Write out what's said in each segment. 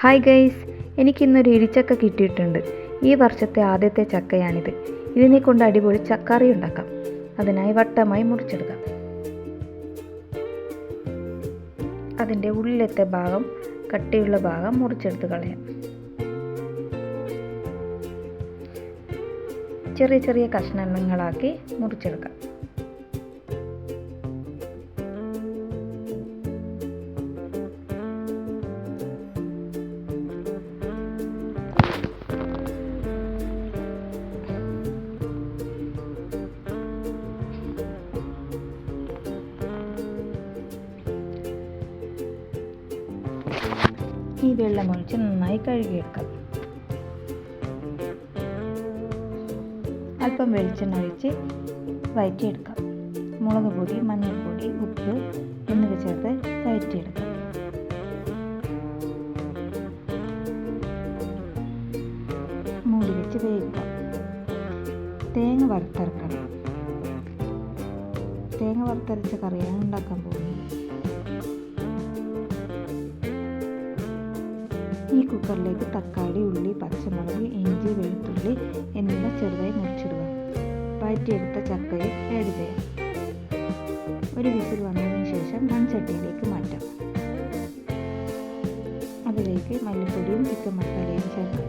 Hi guys എനിക്കിന്നൊരു ഇടിച്ചക്ക കിട്ടിയിട്ടുണ്ട്. ഈ വർഷത്തെ ആദ്യത്തെ ചക്കയാണിത്. ഇതിനെ കൊണ്ട് അടിപൊളി ചക്കറി ഉണ്ടാക്കാം. അതിനായി വട്ടമായി മുറിച്ചെടുക്കാം. അതിന്റെ ഉള്ളിലത്തെ ഭാഗം കട്ടിയുള്ള ഭാഗം മുറിച്ചെടുത്ത് കളയാം. ചെറിയ ചെറിയ കഷ്ണങ്ങളാക്കി മുറിച്ചെടുക്കാം. ഈ വെള്ളമൊഴിച്ച് നന്നായി കഴുകിയെടുക്കാം. അല്പം വെളിച്ചെണ്ണ ഒഴിച്ച് വയറ്റിയെടുക്കാം. മുളക് പൊടി മഞ്ഞൾപ്പൊടി ഉപ്പ് എന്നിവ ചേർത്ത് വയറ്റിയെടുക്കാം. മൂടി വെച്ച് വേവിക്കാം. തേങ്ങ വറുത്തരക്കണം തേങ്ങ വറുത്തരച്ച കറിയാണ് ഉണ്ടാക്കാൻ പോകുന്നത്. ഈ കുക്കറിലേക്ക് തക്കാളി ഉള്ളി പച്ചമുളക് ഇഞ്ചി വെളുത്തുള്ളി എന്നിവ ചെറുതായി മുറിച്ചിടുക. വഴറ്റിയെടുത്ത ചക്കയും ആഡ് ചെയ്യാം ഒരു വിസിൽ വന്നതിന് ശേഷം മൺചട്ടിയിലേക്ക് മാറ്റാം. അതിലേക്ക് മല്ലിപ്പൊടിയും ചിക്കൻ മസാലയും ചേർക്കാം.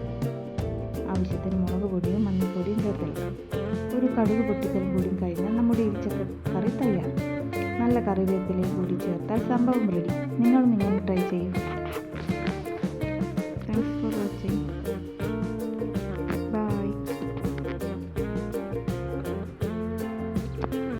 ആവശ്യത്തിന് മുളക് പൊടിയും മഞ്ഞൾപ്പൊടിയും ചേർത്തെടുക്കാം ഒരു കടുക് പൊട്ടിക്കലും കൂടി കഴിഞ്ഞാൽ നമ്മുടെ ഇരിച്ചക്ക കറി തയ്യാറാണ്. നല്ല കറിവേപ്പിലയും കൂടി ചേർത്താൽ സംഭവം റെഡി നിങ്ങൾ നിങ്ങൾ ട്രൈ ചെയ്യൂ.